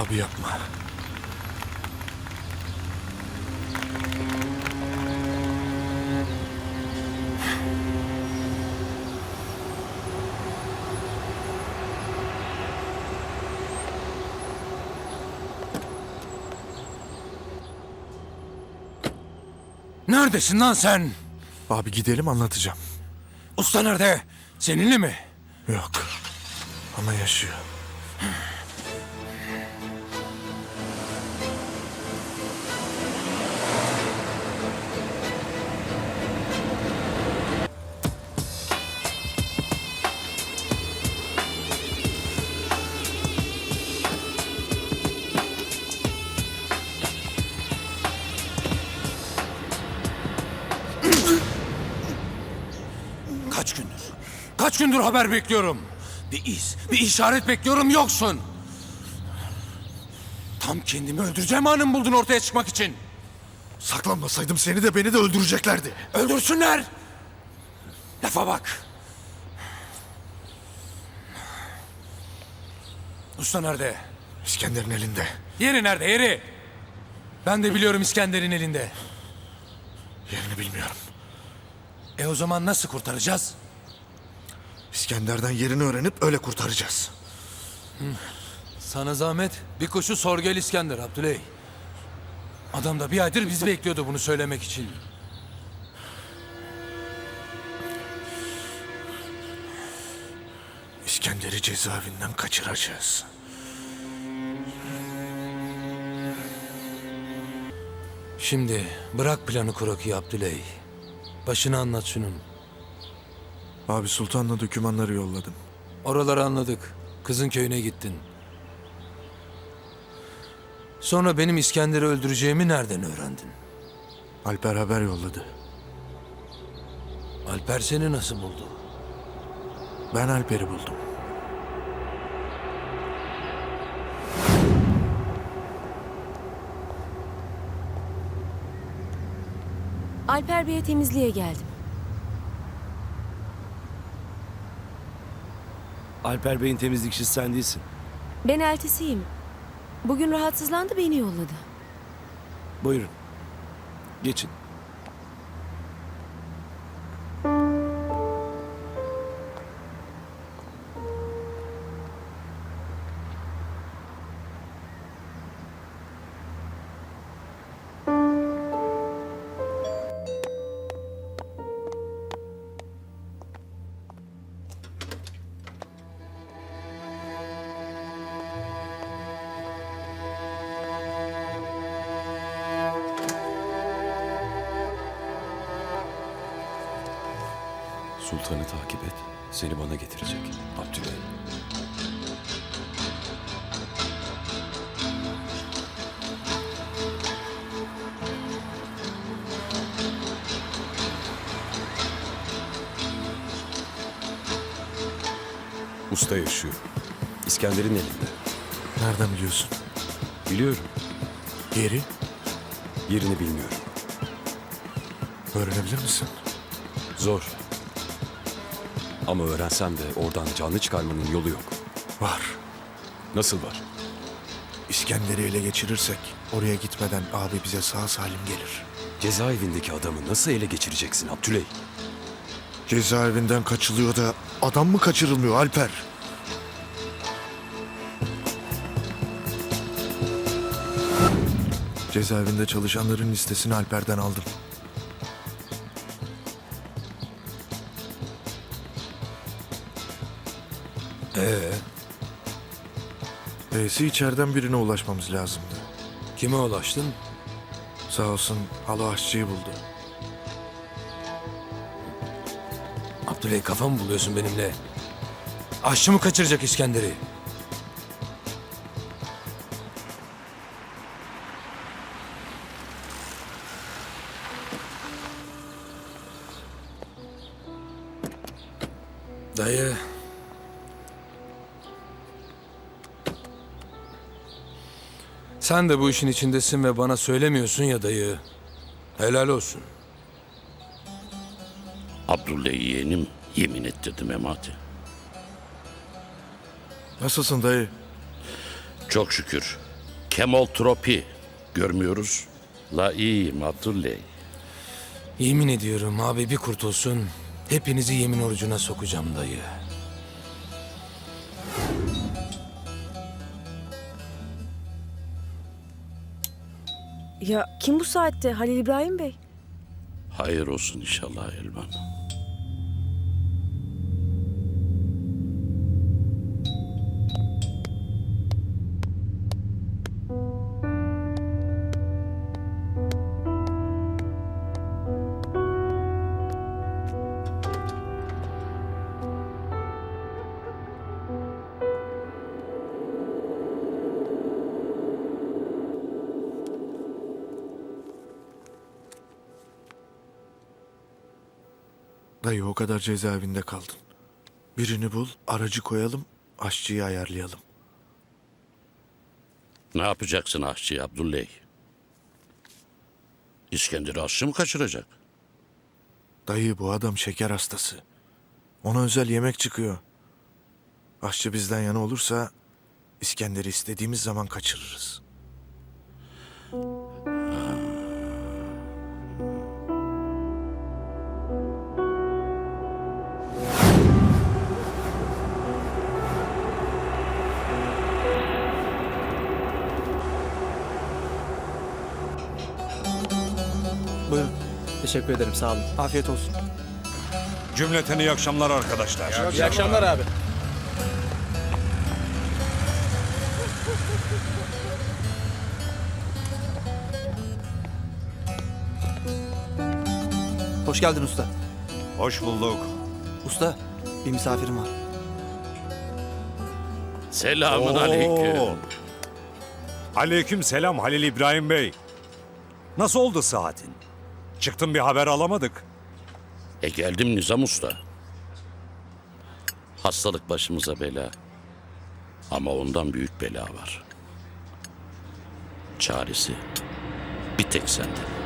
Abi yapma. Neredesin lan sen? Abi gidelim anlatacağım. Usta nerede? Seninle mi? Yok. Ama yaşıyor. Kaç gündür haber bekliyorum. Bir iz, bir işaret bekliyorum yoksun. Tam kendimi öldüreceğim anım buldun ortaya çıkmak için. Saklanmasaydım seni de beni de öldüreceklerdi. Öldürsünler. Lafa bak. Usta nerede? İskender'in elinde. Yeri nerede yeri? Ben de biliyorum İskender'in elinde. Yerini bilmiyorum. E o zaman nasıl kurtaracağız? İskender'den yerini öğrenip öyle kurtaracağız. Sana zahmet. Bir koşu sor gel İskender Abdüley. Adam da bir aydır bizi bekliyordu bunu söylemek için. İskender'i cezaevinden kaçıracağız. Şimdi bırak planı krokiyi Abdüley. Başını anlat şunun. Abi Sultan'la dokümanları yolladım. Oraları anladık. Kızın köyüne gittin. Sonra benim İskender'i öldüreceğimi nereden öğrendin? Alper haber yolladı. Alper seni nasıl buldu? Ben Alper'i buldum. Alper Bey'e temizliğe geldim. Alper Bey'in temizlikçisi sen değilsin. Ben eltisiyim. Bugün rahatsızlandı beni yolladı. Buyurun. Geçin. Sultanı takip et. Seni bana getirecek. Abdüley. Usta yaşıyor. İskender'in elinde. Nereden biliyorsun? Biliyorum. Yeri Yerini bilmiyorum. öğrenebilir misin? Zor. Ama öğrensem de oradan canlı çıkarmanın yolu yok. Var. Nasıl var? İskender'i ele geçirirsek oraya gitmeden abi bize sağ salim gelir. Cezaevindeki adamı nasıl ele geçireceksin Abdüley? Cezaevinden kaçılıyor da adam mı kaçırılmıyor Alper? Cezaevinde çalışanların listesini Alper'den aldım. Ee, E'si içeriden birine ulaşmamız lazımdı. kime ulaştın? Sağ olsun Halo Aşçı'yı buldu. Abdüley kafa mı buluyorsun benimle? Aşçı mı kaçıracak İskender'i? Sen de bu işin içindesin ve bana söylemiyorsun ya dayı. Helal olsun. Abdullah yeğenim yemin ettirdi Memati. Nasılsın dayı? Çok şükür. Kemoltropi görmüyoruz. La iyiyim Abdüley. Yemin ediyorum abi bir kurtulsun. Hepinizi yemin orucuna sokacağım dayı. Ya kim bu saatte? Halil İbrahim Bey. Hayır olsun inşallah Elvan. Dayı o kadar cezaevinde kaldın. Birini bul, aracı koyalım, aşçıyı ayarlayalım. Ne yapacaksın aşçı Abdüley? İskender'i aşçı mı kaçıracak? Dayı bu adam şeker hastası. Ona özel yemek çıkıyor. Aşçı bizden yana olursa İskender'i istediğimiz zaman kaçırırız. Teşekkür ederim sağ olun. Afiyet olsun. Cümleten iyi akşamlar arkadaşlar. İyi akşamlar abi. Hoş geldin usta. Hoş bulduk. Usta, bir misafirim var. Selamun Oo. aleyküm. Aleyküm selam Halil İbrahim Bey. Nasıl oldu saatin? Çıktım bir haber alamadık. E geldim Nizam Usta. Hastalık başımıza bela. Ama ondan büyük bela var. Çaresi bir tek sende.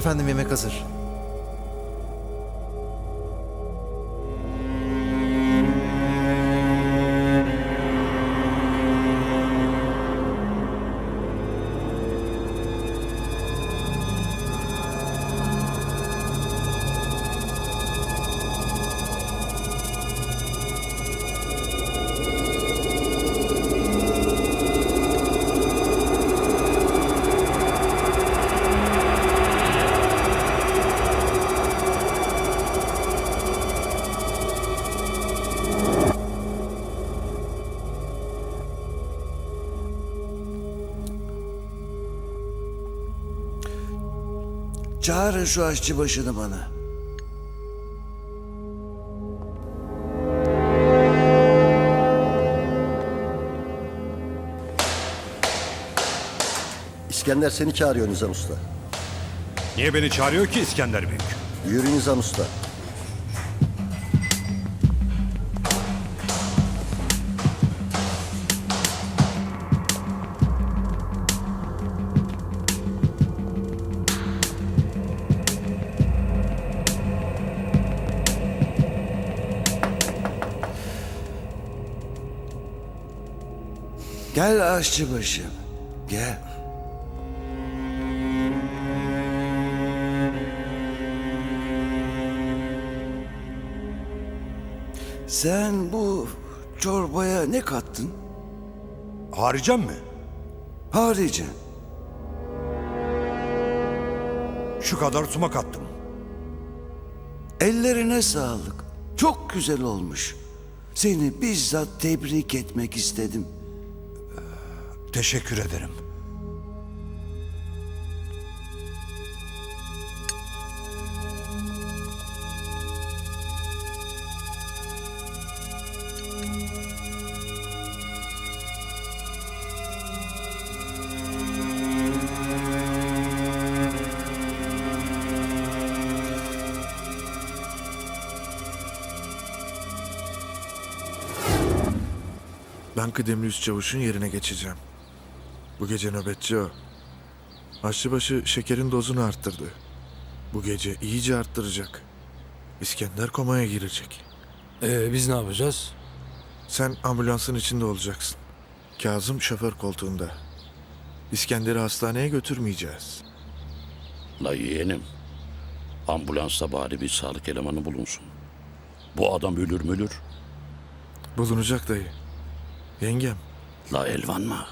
Efendim yemek hazır. Çağırın şu aşçı başını bana. İskender seni çağırıyor Nizam Usta. Niye beni çağırıyor ki İskender Büyük? Yürü Nizam Usta. Gel aşçıbaşım. Gel. Sen bu çorbaya ne kattın? Haricem mi? Harici. Şu kadar sumak attım. Ellerine sağlık. Çok güzel olmuş. Seni bizzat tebrik etmek istedim. Teşekkür ederim. Ben kıdemli üst çavuşun yerine geçeceğim. Bu gece nöbetçi o. Aşçıbaşı şekerin dozunu arttırdı. Bu gece iyice arttıracak. İskender komaya girecek. Ee, biz ne yapacağız? Sen ambulansın içinde olacaksın. Kazım şoför koltuğunda. İskender'i hastaneye götürmeyeceğiz. La yeğenim. Ambulansta bari bir sağlık elemanı bulunsun. Bu adam ölür mülür. Bulunacak dayı. Yengem. La elvan mı?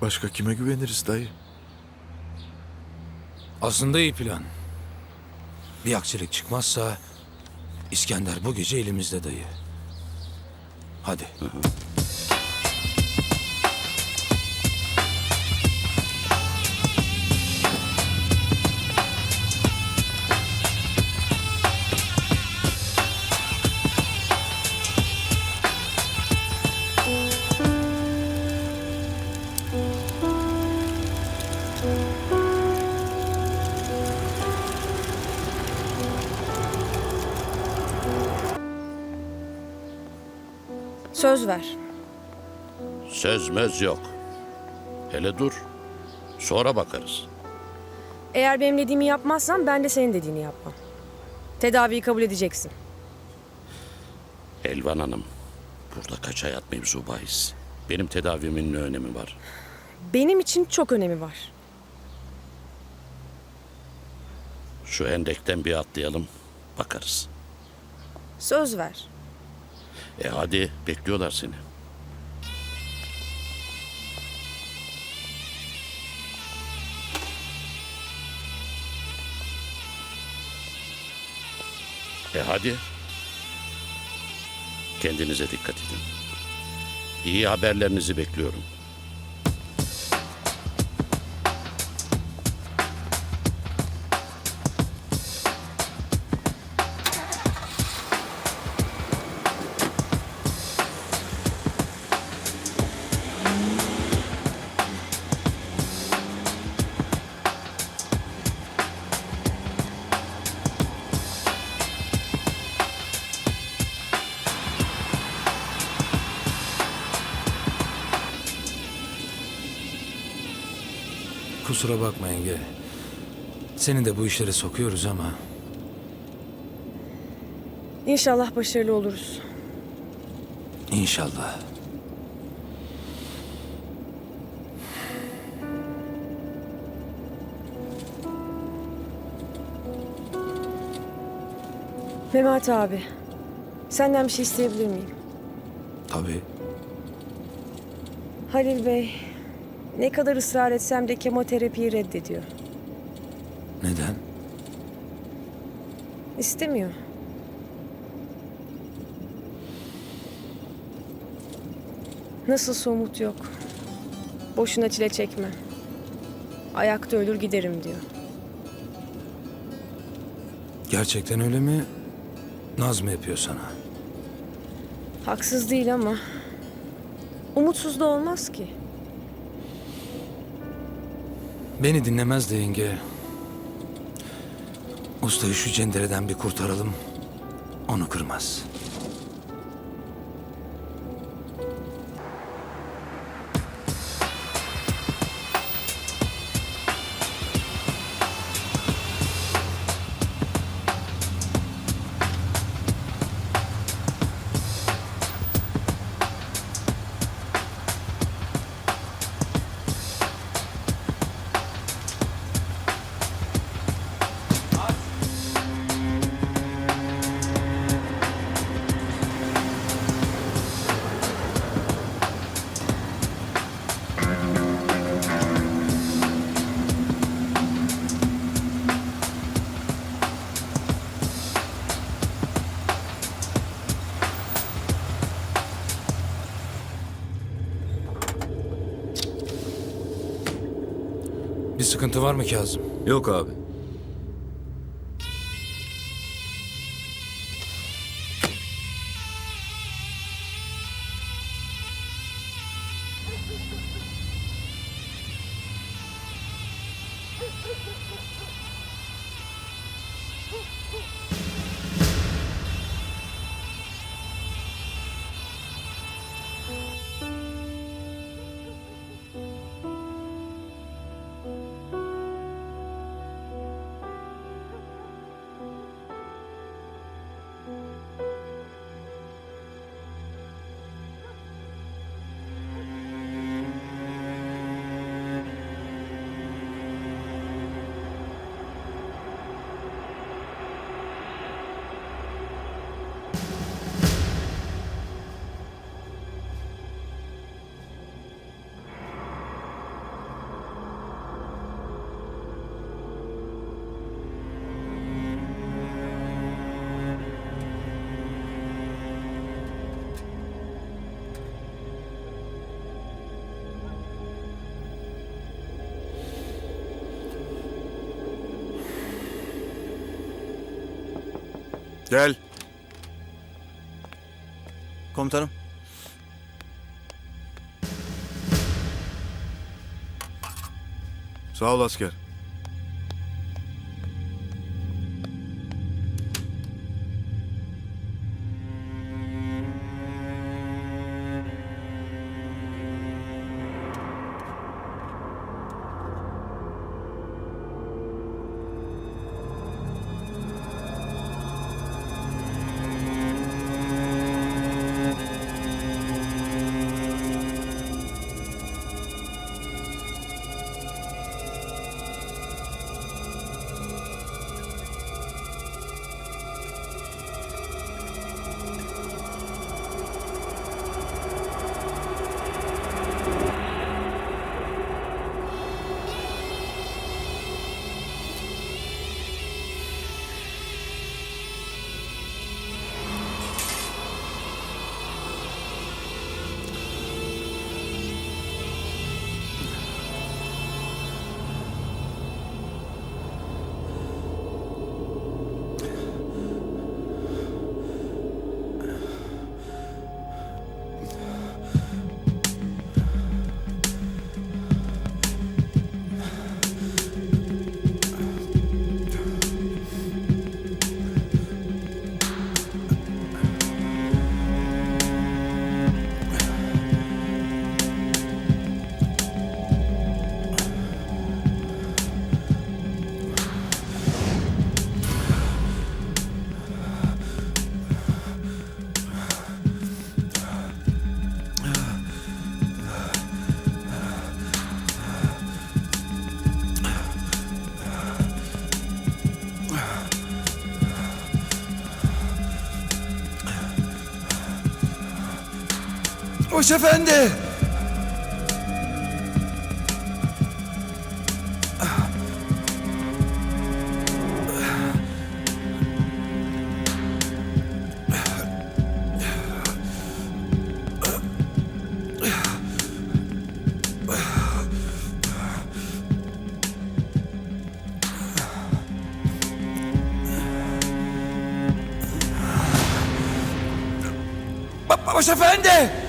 Başka kime güveniriz dayı? Aslında iyi plan. Bir aksilik çıkmazsa İskender bu gece elimizde dayı. Hadi. Söz ver. Söz möz yok. Hele dur. Sonra bakarız. Eğer benim dediğimi yapmazsan ben de senin dediğini yapmam. Tedaviyi kabul edeceksin. Elvan Hanım. Burada kaç hayat mevzu bahis. Benim tedavimin ne önemi var? Benim için çok önemi var. Şu endekten bir atlayalım. Bakarız. Söz ver. E hadi bekliyorlar seni. E hadi. Kendinize dikkat edin. İyi haberlerinizi bekliyorum. Seni de bu işlere sokuyoruz ama İnşallah başarılı oluruz. inşallah. Mehmet abi, senden bir şey isteyebilir miyim? Tabii. Halil Bey, ne kadar ısrar etsem de kemoterapiyi reddediyor. Neden? İstemiyor. Nasıl somut yok. Boşuna çile çekme. Ayakta ölür giderim diyor. Gerçekten öyle mi? Naz mı yapıyor sana? Haksız değil ama umutsuz da olmaz ki. Beni dinlemez de yenge. Ustayı şu cendereden bir kurtaralım. Onu kırmaz. Sıkıntı var mı Kazım? Yok abi. Gel. Komutanım. Sağ ol asker. Hoş efendi. Baş efendi.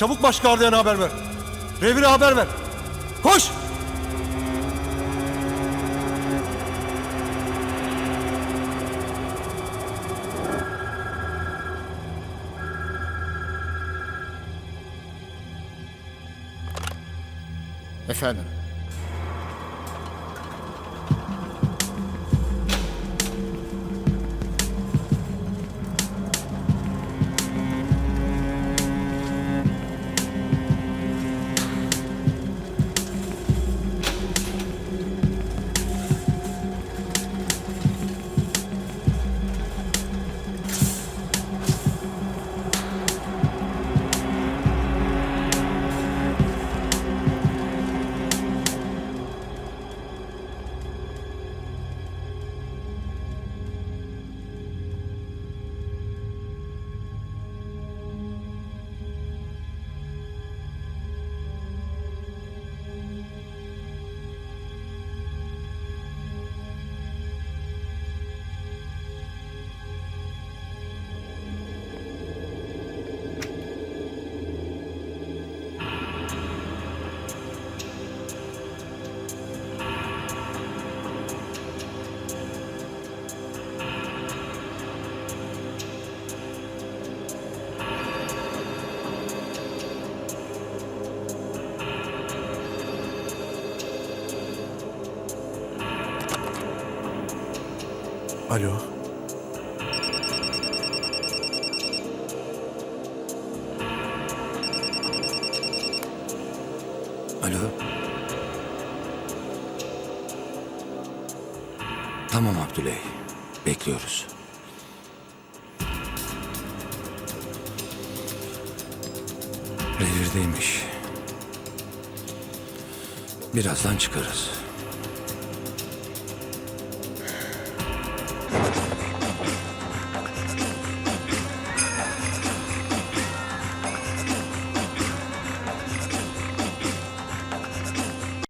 Çabuk baş gardiyana haber ver. Revire haber ver. Koş! Efendim. Alo. Alo. Tamam Abdüley. Bekliyoruz. Revirdeymiş. Birazdan çıkarız.